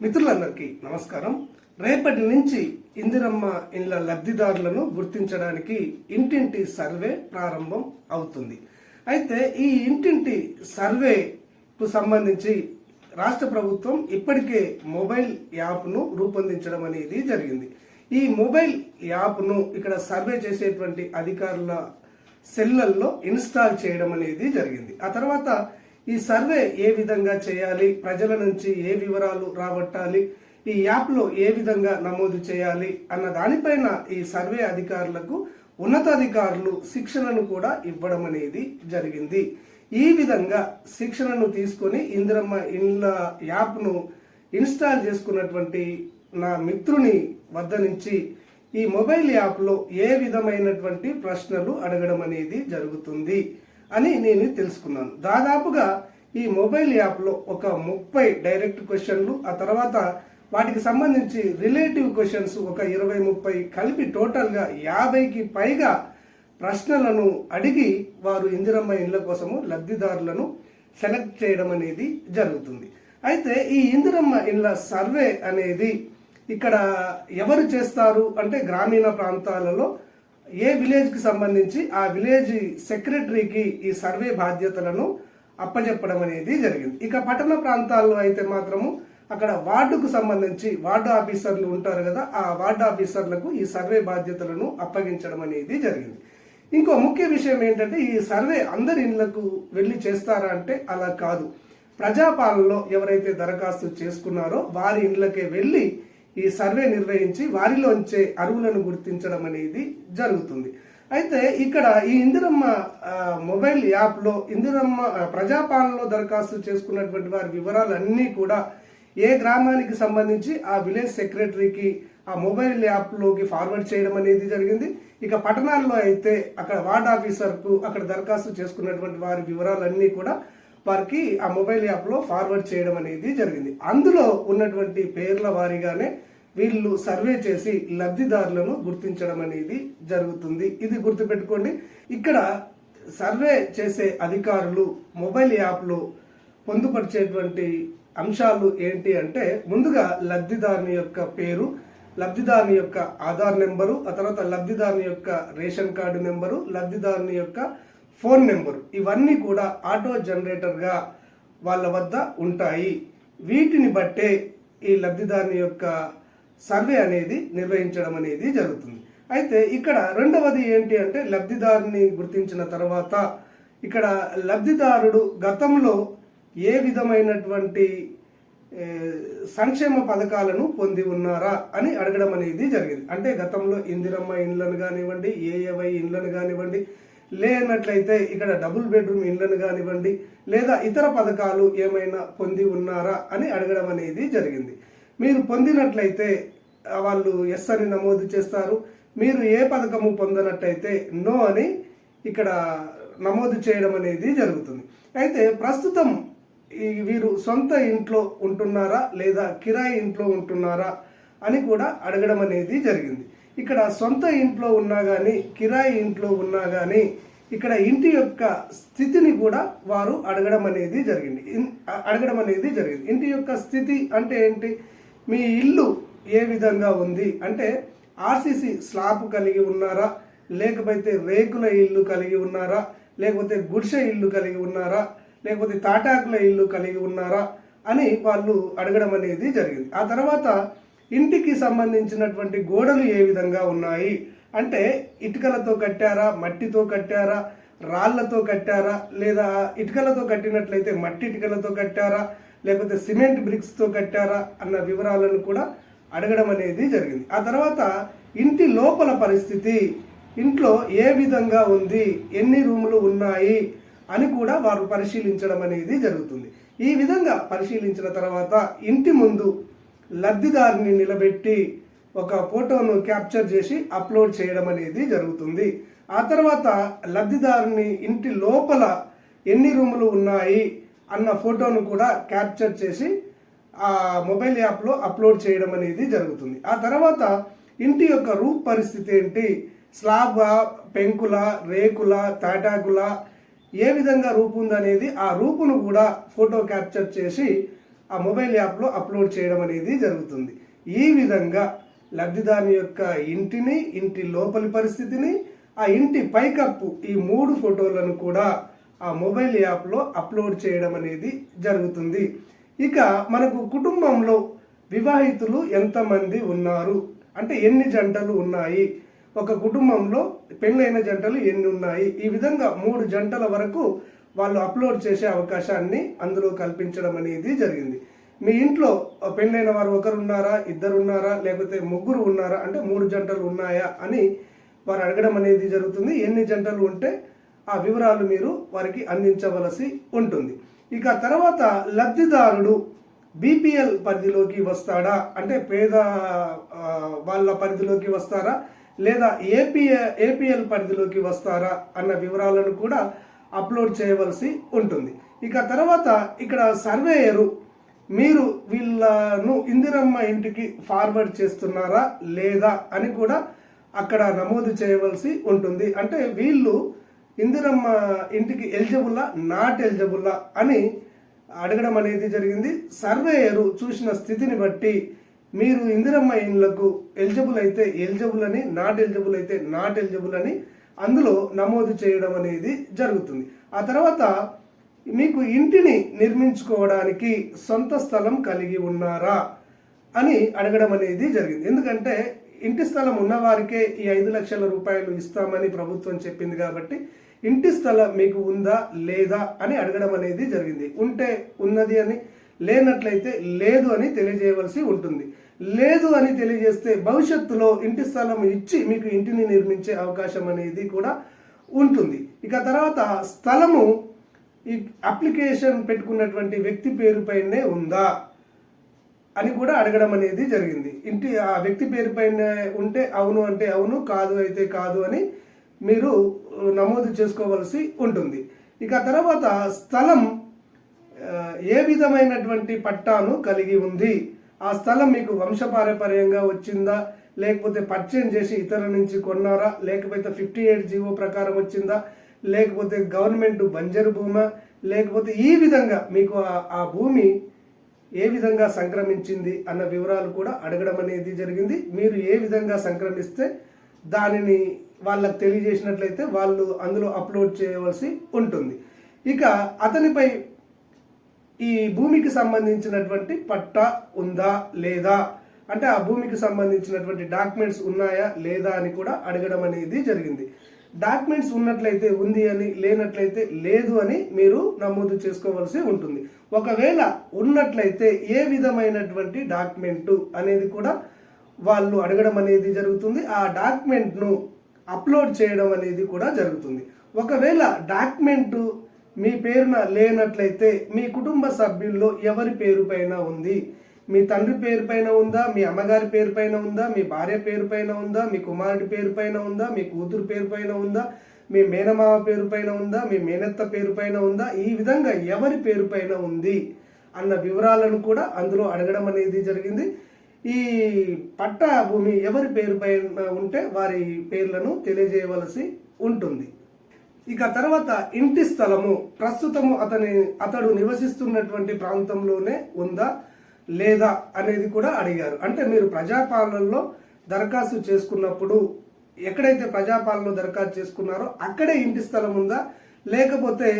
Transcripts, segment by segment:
మిత్రులందరికీ నమస్కారం. రేపటి నుంచి ఇందిరమ్మ ఇండ్ల లబ్ధిదారులను గుర్తించడానికి ఇంటింటి సర్వే ప్రారంభం అవుతుంది. అయితే ఈ ఇంటింటి సర్వేకు సంబంధించి రాష్ట్ర ప్రభుత్వం ఇప్పటికే మొబైల్ యాప్ను రూపొందించడం అనేది జరిగింది. ఈ మొబైల్ యాప్ను ఇక్కడ సర్వే చేసేటువంటి అధికారుల సెల్లల్లో ఇన్స్టాల్ చేయడం అనేది జరిగింది. ఆ తర్వాత ఈ సర్వే ఏ విధంగా చేయాలి? ప్రజల నుంచి ఏ వివరాలు రాబట్టాలి? ఈ యాప్లో ఏ విధంగా నమోదు చేయాలి? అన్న దానిపైన ఈ సర్వే అధికారులకు ఉన్నతాధికారులు శిక్షణను కూడా ఇవ్వడం అనేది జరిగింది. ఈ విధంగా శిక్షణను తీసుకొని ఇందిరమ్మ ఇండ్ల యాప్ను ఇన్స్టాల్ చేసుకున్నటువంటి నా మిత్రుని వద్ద నుంచి ఈ మొబైల్ యాప్లో ఏ విధమైనటువంటి ప్రశ్నలు అడగడం అనేది జరుగుతుంది. అని నేను తెలుసుకున్నాను. దాదాపుగా ఈ మొబైల్ యాప్లో ఒక ముప్పై డైరెక్ట్ క్వశ్చన్లు ఆ తర్వాత వాటికి సంబంధించి రిలేటివ్ క్వశ్చన్స్ ఒక ఇరవై ముప్పై కలిపి టోటల్గా యాభైకి పైగా ప్రశ్నలను అడిగి వారు ఇందిరమ్మ ఇండ్ల కోసము లబ్ధిదారులను సెలెక్ట్ చేయడం అనేది జరుగుతుంది. అయితే ఈ ఇందిరమ్మ ఇండ్ల సర్వే అనేది ఇక్కడ ఎవరు చేస్తారు అంటే గ్రామీణ ప్రాంతాలలో ఏ విలేజ్కి సంబంధించి ఆ విలేజ్ సెక్రటరీకి ఈ సర్వే బాధ్యతలను అప్పచెప్పడం అనేది జరిగింది. ఇక పట్టణ ప్రాంతాల్లో అయితే మాత్రము అక్కడ వార్డుకు సంబంధించి వార్డు ఆఫీసర్లు ఉంటారు కదా ఆ వార్డు ఆఫీసర్లకు ఈ సర్వే బాధ్యతలను అప్పగించడం అనేది జరిగింది. ఇంకో ముఖ్య విషయం ఏంటంటే ఈ సర్వే అందరి ఇళ్ళకు వెళ్ళి చేస్తారా అంటే అలా కాదు. ప్రజాపాలనలో ఎవరైతే దరఖాస్తు చేసుకున్నారో వారి ఇండ్లకే వెళ్ళి ఈ సర్వే నిర్వహించి వారిలోంచే అరువులను గుర్తించడం అనేది జరుగుతుంది. అయితే ఇక్కడ ఈ ఇందిరమ్మ మొబైల్ యాప్లో ఇందిరమ్మ ప్రజాపాలనలో దరఖాస్తు చేసుకున్నటువంటి వారి వివరాలన్నీ కూడా ఏ గ్రామానికి సంబంధించి ఆ విలేజ్ సెక్రటరీకి ఆ మొబైల్ యాప్లోకి ఫార్వర్డ్ చేయడం అనేది జరిగింది. ఇక పట్టణాల్లో అయితే అక్కడ వార్డ్ ఆఫీసర్కు అక్కడ దరఖాస్తు చేసుకున్నటువంటి వారి వివరాలన్నీ కూడా వారికి ఆ మొబైల్ యాప్లో ఫార్వర్డ్ చేయడం అనేది జరిగింది. అందులో ఉన్నటువంటి పేర్ల వారీగానే వీళ్ళు సర్వే చేసి లబ్ధిదారులను గుర్తించడం అనేది జరుగుతుంది. ఇది గుర్తుపెట్టుకోండి. ఇక్కడ సర్వే చేసే అధికారులు మొబైల్ యాప్లో పొందుపరిచేటువంటి అంశాలు ఏంటి అంటే ముందుగా లబ్ధిదారుని యొక్క పేరు లబ్ధిదారుని యొక్క ఆధార్ నెంబరు ఆ తర్వాత లబ్ధిదారుని యొక్క రేషన్ కార్డు నెంబరు లబ్ధిదారుని యొక్క ఫోన్ నెంబరు. ఇవన్నీ కూడా ఆటో జనరేటర్గా వాళ్ళ వద్ద ఉంటాయి. వీటిని బట్టే ఈ లబ్ధిదారుని యొక్క సర్వే అనేది నిర్వహించడం అనేది జరుగుతుంది. అయితే ఇక్కడ రెండవది ఏంటి అంటే లబ్ధిదారుని గుర్తించిన తర్వాత ఇక్కడ లబ్ధిదారుడు గతంలో ఏ విధమైనటువంటి సంక్షేమ పథకాలను పొంది ఉన్నారా అని అడగడం అనేది జరిగింది. అంటే గతంలో ఇందిరమ్మ ఇండ్లను కానివ్వండి ఏఏవై ఇండ్లను కానివ్వండి లేనట్లయితే ఇక్కడ డబుల్ బెడ్రూమ్ ఇండ్లను కానివ్వండి లేదా ఇతర పథకాలు ఏమైనా పొంది ఉన్నారా అని అడగడం అనేది జరిగింది. మీరు పొందినట్లయితే వాళ్ళు ఎస్ అని నమోదు చేస్తారు. మీరు ఏ పథకము పొందనట్టయితే నో అని ఇక్కడ నమోదు చేయడం అనేది జరుగుతుంది. అయితే ప్రస్తుతం వీరు సొంత ఇంట్లో ఉంటున్నారా లేదా కిరాయి ఇంట్లో ఉంటున్నారా అని కూడా అడగడం అనేది జరిగింది. ఇక్కడ సొంత ఇంట్లో ఉన్నా కానీ కిరాయి ఇంట్లో ఉన్నా కానీ ఇక్కడ ఇంటి యొక్క స్థితిని కూడా వారు అడగడం అనేది జరిగింది. అడగడం అనేది జరిగింది. ఇంటి యొక్క స్థితి అంటే ఏంటి? మీ ఇల్లు ఏ విధంగా ఉంది? అంటే ఆర్సీసీ స్లాబ్ కలిగి ఉన్నారా? లేకపోతే రేకుల ఇల్లు కలిగి ఉన్నారా? లేకపోతే గుడిసె ఇల్లు కలిగి ఉన్నారా? లేకపోతే తాటాకుల ఇల్లు కలిగి ఉన్నారా? అని వాళ్ళు అడగడం అనేది జరిగింది. ఆ తర్వాత ఇంటికి సంబంధించినటువంటి గోడలు ఏ విధంగా ఉన్నాయి? అంటే ఇటుకలతో కట్టారా? మట్టితో కట్టారా? రాళ్ళతో కట్టారా? లేదా ఇటుకలతో కట్టినట్లయితే మట్టి ఇటుకలతో కట్టారా? లేకపోతే సిమెంట్ బ్రిక్స్తో కట్టారా? అన్న వివరాలను కూడా అడగడం అనేది జరిగింది. ఆ తర్వాత ఇంటి లోపల పరిస్థితి ఇంట్లో ఏ విధంగా ఉంది? ఎన్ని రూములు ఉన్నాయి? అని కూడా వారు పరిశీలించడం అనేది జరుగుతుంది. ఈ విధంగా పరిశీలించిన తర్వాత ఇంటి ముందు లబ్ధిదారుని నిలబెట్టి ఒక ఫోటోను క్యాప్చర్ చేసి అప్లోడ్ చేయడం అనేది జరుగుతుంది. ఆ తర్వాత లబ్ధిదారుని ఇంటి లోపల ఎన్ని రూములు ఉన్నాయి అన్న ఫోటోను కూడా క్యాప్చర్ చేసి ఆ మొబైల్ యాప్లో అప్లోడ్ చేయడం అనేది జరుగుతుంది. ఆ తర్వాత ఇంటి యొక్క రూప్ పరిస్థితి ఏంటి? స్లాబ్ పెంకుల రేకుల తాటాకుల ఏ విధంగా రూపు ఉందనేది ఆ రూపును కూడా ఫోటో క్యాప్చర్ చేసి ఆ మొబైల్ యాప్లో అప్లోడ్ చేయడం అనేది జరుగుతుంది. ఈ విధంగా లబ్ధిదారుని యొక్క ఇంటిని ఇంటి లోపలి పరిస్థితిని ఆ ఇంటి పైకప్పు ఈ మూడు ఫోటోలను కూడా ఆ మొబైల్ యాప్లో అప్లోడ్ చేయడం అనేది జరుగుతుంది. ఇక మనకు కుటుంబంలో వివాహితులు ఎంతమంది ఉన్నారు? అంటే ఎన్ని జంటలు ఉన్నాయి? ఒక కుటుంబంలో పెళ్ళైన జంటలు ఎన్ని ఉన్నాయి? ఈ విధంగా మూడు జంటల వరకు వాళ్ళు అప్లోడ్ చేసే అవకాశాన్ని అందులో కల్పించడం అనేది జరిగింది. మీ ఇంట్లో పెళ్ళైన వారు ఒకరు ఉన్నారా ఇద్దరు ఉన్నారా లేకపోతే ముగ్గురు ఉన్నారా అంటే మూడు జంటలు ఉన్నాయా అని వారు అడగడం అనేది జరుగుతుంది. ఎన్ని జంటలు ఉంటే ఆ వివరాలు మీరు వారికి అందించవలసి ఉంటుంది. ఇక తర్వాత లబ్ధిదారుడు బీపీఎల్ పరిధిలోకి వస్తాడా? అంటే పేద వాళ్ళ పరిధిలోకి వస్తారా? లేదా ఏపీ ఏపీఎల్ పరిధిలోకి వస్తారా? అన్న వివరాలను కూడా అప్లోడ్ చేయవలసి ఉంటుంది. ఇక తర్వాత ఇక్కడ సర్వేయరు మీరు వీళ్ళను ఇందిరమ్మ ఇంటికి ఫార్వర్డ్ చేస్తున్నారా లేదా అని కూడా అక్కడ నమోదు చేయవలసి ఉంటుంది. అంటే వీళ్ళు ఇందిరమ్మ ఇంటికి ఎలిజిబుల్లా నాట్ ఎలిజిబుల్లా అని అడగడం అనేది జరిగింది. సర్వేయరు చూసిన స్థితిని బట్టి మీరు ఇందిరమ్మ ఇండ్లకు ఎలిజిబుల్ అయితే ఎలిజిబుల్ అని నాట్ ఎలిజిబుల్ అయితే నాట్ ఎలిజిబుల్ అని అందులో నమోదు చేయడం అనేది జరుగుతుంది. ఆ తర్వాత మీకు ఇంటిని నిర్మించుకోవడానికి సొంత స్థలం కలిగి ఉన్నారా అని అడగడం అనేది జరిగింది. ఎందుకంటే ఇంటి స్థలం ఉన్నవారికే ఈ ఐదు లక్షల రూపాయలు ఇస్తామని ప్రభుత్వం చెప్పింది కాబట్టి ఇంటి స్థలం మీకు ఉందా లేదా అని అడగడం అనేది జరిగింది. ఉంటే ఉన్నది అని లేనట్లయితే లేదు అని తెలియజేయవలసి ఉంటుంది. లేదు అని తెలియజేస్తే భవిష్యత్తులో ఇంటి స్థలం ఇచ్చి మీకు ఇంటిని నిర్మించే అవకాశం అనేది కూడా ఉంటుంది. ఇక తర్వాత స్థలము ఈ అప్లికేషన్ పెట్టుకున్నటువంటి వ్యక్తి పేరుపైనే ఉందా అని కూడా అడగడం అనేది జరిగింది. ఇంటి ఆ వ్యక్తి పేరుపైన ఉంటే అవును అంటే అవును కాదు అయితే కాదు అని మీరు నమోదు చేసుకోవలసి ఉంటుంది. ఇక తర్వాత స్థలం ఏ విధమైనటువంటి పట్టాను కలిగి ఉంది? ఆ స్థలం మీకు వంశపారపర్యంగా వచ్చిందా? లేకపోతే పర్చేజ్ చేసి ఇతరుల నుంచి కొన్నారా? లేకపోతే ఫిఫ్టీ ఎయిట్ జీవో ప్రకారం వచ్చిందా? లేకపోతే గవర్నమెంట్ బంజరు భూమా? లేకపోతే ఈ విధంగా మీకు ఆ- భూమి ఏ విధంగా సంక్రమించింది అన్న వివరాలు కూడా అడగడం అనేది జరిగింది. మీరు ఏ విధంగా సంక్రమిస్తే దానిని వాళ్ళకు తెలియజేసినట్లయితే వాళ్ళు అందులో అప్లోడ్ చేయవలసి ఉంటుంది. ఇక అతనిపై ఈ భూమికి సంబంధించినటువంటి పట్టా ఉందా లేదా? అంటే ఆ భూమికి సంబంధించినటువంటి డాక్యుమెంట్స్ ఉన్నాయా లేదా అని కూడా అడగడం అనేది జరిగింది. డాక్యుమెంట్స్ ఉన్నట్లయితే ఉంది అని లేనట్లయితే లేదు అని మీరు నమోదు చేసుకోవాల్సి ఉంటుంది. ఒకవేళ ఉన్నట్లయితే ఏ విధమైనటువంటి డాక్యుమెంట్ అనేది కూడా వాళ్ళు అడగడం అనేది జరుగుతుంది. ఆ డాక్యుమెంట్ను అప్లోడ్ చేయడం అనేది కూడా జరుగుతుంది. ఒకవేళ డాక్యుమెంటు మీ పేరున లేనట్లయితే మీ కుటుంబ సభ్యుల్లో ఎవరి పేరు పైన ఉంది మీ తండ్రి పేరు పైన ఉందా మీ అమ్మగారి పేరు పైన ఉందా మీ భార్య పేరు పైన ఉందా మీ కుమారుడి పేరు పైన ఉందా మీ కూతురు పేరు పైన ఉందా మీ మేనమామ పేరు పైన ఉందా మీ మేనత్త పేరు పైన ఉందా ఈ విధంగా ఎవరి పేరు పైన ఉంది అన్న వివరాలను కూడా అందులో అడగడం అనేది జరిగింది ఈ పట్టా భూమి ఎవరి పేరు పైన ఉంటే వారి పేర్లను తెలియజేయవలసి ఉంటుంది ఇక తర్వాత ఇంటి స్థలము ప్రస్తుతము అతని అతడు నివసిస్తున్నటువంటి ప్రాంతంలోనే ఉందా లేదా అనేది కూడా అడిగారు. అంటే మీరు ప్రజాపాలనలో దరఖాస్తు చేసుకున్నప్పుడు ఎక్కడైతే ప్రజాపాలనలో దరఖాస్తు చేసుకున్నారో అక్కడే ఇంటి స్థలం ఉందా లేకపోతే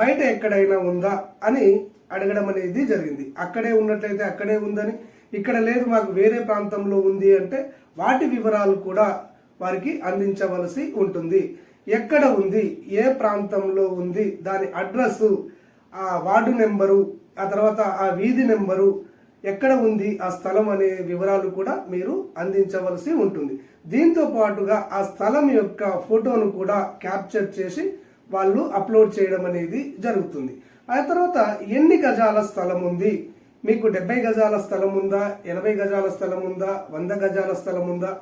బయట ఎక్కడైనా ఉందా అని అడగడం అనేది జరిగింది. అక్కడే ఉన్నట్లయితే అక్కడే ఉందని ఇక్కడ లేదు మాకు వేరే ప్రాంతంలో ఉంది అంటే వాటి వివరాలు కూడా వారికి అందించవలసి ఉంటుంది. ఎక్కడ ఉంది? ఏ ప్రాంతంలో ఉంది? దాని అడ్రస్ ఆ వార్డు నెంబరు ఆ తర్వాత ఆ వీధి నెంబరు ఎక్కడ ఉంది? ఆ స్థలం అనే వివరాలు కూడా మీరు అందించవలసి ఉంటుంది. దీంతో పాటుగా ఆ స్థలం యొక్క ఫోటోను కూడా క్యాప్చర్ చేసి వాళ్ళు అప్లోడ్ చేయడం అనేది జరుగుతుంది. ఆ తర్వాత ఎన్ని గజాల స్థలం ఉంది? మీకు డెబ్బై గజాల స్థలం ఉందా? ఎనభై గజాల స్థలం ఉందా? వంద గజాల స్థలం ఉందా?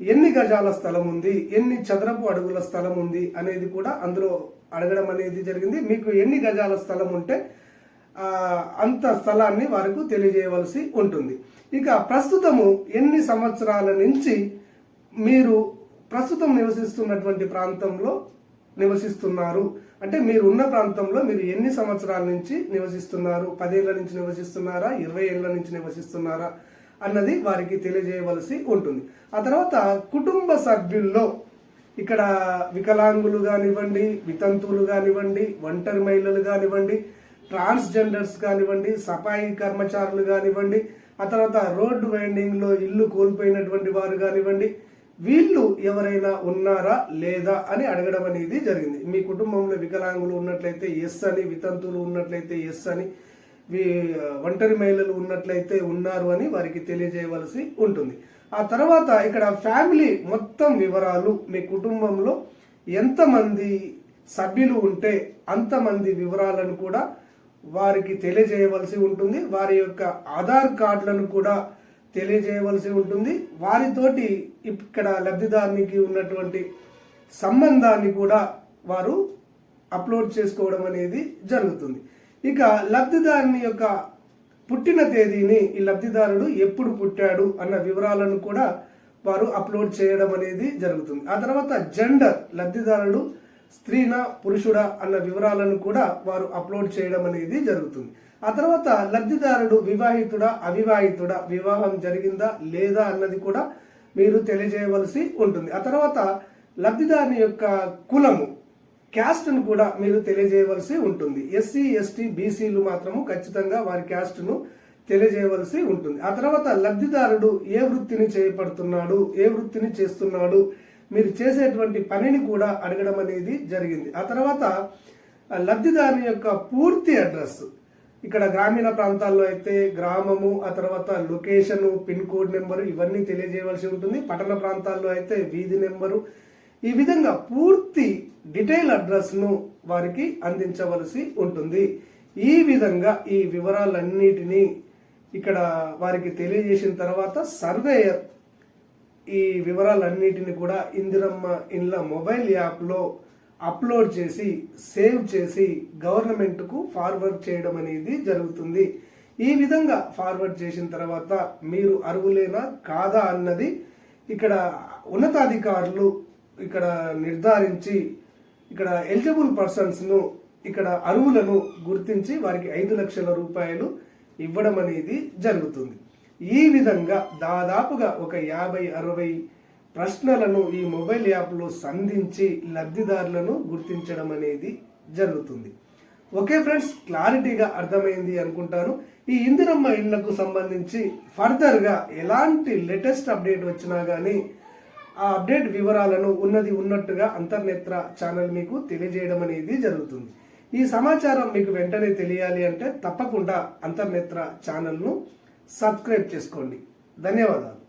ఎన్ని గజాల స్థలం ఉంది ఎన్ని చదరపు అడుగుల స్థలం ఉంది అనేది కూడా అందులో అడగడం అనేది జరిగింది. మీకు ఎన్ని గజాల స్థలం ఉంటే అంత స్థలాన్ని వారికి తెలియజేయవలసి ఉంటుంది. ఇక ప్రస్తుతము ఎన్ని సంవత్సరాల నుంచి మీరు ప్రస్తుతం నివసిస్తున్నటువంటి ప్రాంతంలో నివసిస్తున్నారు? అంటే మీరు ఉన్న ప్రాంతంలో మీరు ఎన్ని సంవత్సరాల నుంచి నివసిస్తున్నారు? పదేళ్ళ నుంచి నివసిస్తున్నారా? ఇరవై ఏళ్ళ నుంచి నివసిస్తున్నారా? అన్నది వారికి తెలియజేయవలసి ఉంటుంది. ఆ తర్వాత కుటుంబ సభ్యుల్లో ఇక్కడ వికలాంగులు కానివ్వండి వితంతువులు కానివ్వండి ఒంటరి మహిళలు కానివ్వండి ట్రాన్స్జెండర్స్ కానివ్వండి సఫాయి కర్మచారులు కానివ్వండి ఆ తర్వాత రోడ్డు వైండింగ్లో ఇల్లు కోల్పోయినటువంటి వారు కానివ్వండి వీళ్ళు ఎవరైనా ఉన్నారా లేదా అని అడగడం అనేది జరిగింది. మీ కుటుంబంలో వికలాంగులు ఉన్నట్లయితే ఎస్ అని వితంతువులు ఉన్నట్లయితే ఎస్ అని ఒంటరి మహిళలు ఉన్నట్లయితే ఉన్నారు అని వారికి తెలియజేయవలసి ఉంటుంది. ఆ తర్వాత ఇక్కడ ఫ్యామిలీ మొత్తం వివరాలు మీ కుటుంబంలో ఎంతమంది సభ్యులు ఉంటే అంతమంది వివరాలను కూడా వారికి తెలియజేయవలసి ఉంటుంది. వారి యొక్క ఆధార్ కార్డులను కూడా తెలియజేయవలసి ఉంటుంది. వారితోటి ఇక్కడ లబ్ధిదారునికి ఉన్నటువంటి సంబంధాన్ని కూడా వారు అప్లోడ్ చేసుకోవడం అనేది జరుగుతుంది. ఇక లబ్ధిదారుని యొక్క పుట్టిన తేదీని ఈ లబ్ధిదారుడు ఎప్పుడు పుట్టాడు అన్న వివరాలను కూడా వారు అప్లోడ్ చేయడం అనేది జరుగుతుంది. ఆ తర్వాత జెండర్ లబ్ధిదారుడు స్త్రీనా పురుషుడా అన్న వివరాలను కూడా వారు అప్లోడ్ చేయడం అనేది జరుగుతుంది. ఆ తర్వాత లబ్ధిదారుడు వివాహితుడా అవివాహితుడా వివాహం జరిగిందా లేదా అన్నది కూడా మీరు తెలియజేయవలసి ఉంటుంది. ఆ తర్వాత లబ్ధిదారుని యొక్క కులము క్యాస్ట్ను కూడా మీరు తెలియజేయవలసి ఉంటుంది. ఎస్సీ ఎస్టీ బీసీలు మాత్రము ఖచ్చితంగా వారి క్యాస్ట్ను తెలియజేయవలసి ఉంటుంది. ఆ తర్వాత లబ్ధిదారుడు ఏ వృత్తిని చేపడుతున్నాడు ఏ వృత్తిని చేస్తున్నాడు మీరు చేసేటువంటి పనిని కూడా అడగడం అనేది జరిగింది. ఆ తర్వాత లబ్ధిదారుని యొక్క పూర్తి అడ్రస్ ఇక్కడ గ్రామీణ ప్రాంతాల్లో అయితే గ్రామము ఆ తర్వాత లొకేషను పిన్ కోడ్ నెంబరు ఇవన్నీ తెలియజేయవలసి ఉంటుంది. పట్టణ ప్రాంతాల్లో అయితే వీధి నెంబరు. ఈ విధంగా పూర్తి డీటెయిల్ అడ్రస్ను వారికి అందించవలసి ఉంటుంది. ఈ విధంగా ఈ వివరాలన్నిటినీ ఇక్కడ వారికి తెలియజేసిన తర్వాత సర్వేయర్ ఈ వివరాలన్నిటిని కూడా ఇందిరమ్మ ఇండ్ల మొబైల్ యాప్లో అప్లోడ్ చేసి సేవ్ చేసి గవర్నమెంట్కు ఫార్వర్డ్ చేయడం అనేది జరుగుతుంది. ఈ విధంగా ఫార్వర్డ్ చేసిన తర్వాత మీరు అర్హులేనా కాదా అన్నది ఇక్కడ ఉన్నతాధికారులు ఇక్కడ నిర్ధారించి ఇక్కడ ఎలిజిబుల్ పర్సన్స్ను ఇక్కడ అరువులను గుర్తించి వారికి ఐదు లక్షల రూపాయలు ఇవ్వడం అనేది జరుగుతుంది. ఈ విధంగా దాదాపుగా ఒక యాభై అరవై ప్రశ్నలను ఈ మొబైల్ యాప్లో సంధించి లబ్ధిదారులను గుర్తించడం అనేది జరుగుతుంది. ఓకే ఫ్రెండ్స్ క్లారిటీగా అర్థమైంది అనుకుంటాను. ఈ ఇందిరమ్మ ఇళ్ళకు సంబంధించి ఫర్దర్గా ఎలాంటి లేటెస్ట్ అప్డేట్ వచ్చినా కానీ ఆ అప్డేట్ వివరాలను ఉన్నది ఉన్నట్టుగా అంతర్నేత్ర ఛానల్ మీకు తెలియజేయడం అనేది జరుగుతుంది. ఈ సమాచారం మీకు వెంటనే తెలియాలి అంటే తప్పకుండా అంతర్నేత్ర ఛానల్ను సబ్స్క్రైబ్ చేసుకోండి. ధన్యవాదాలు.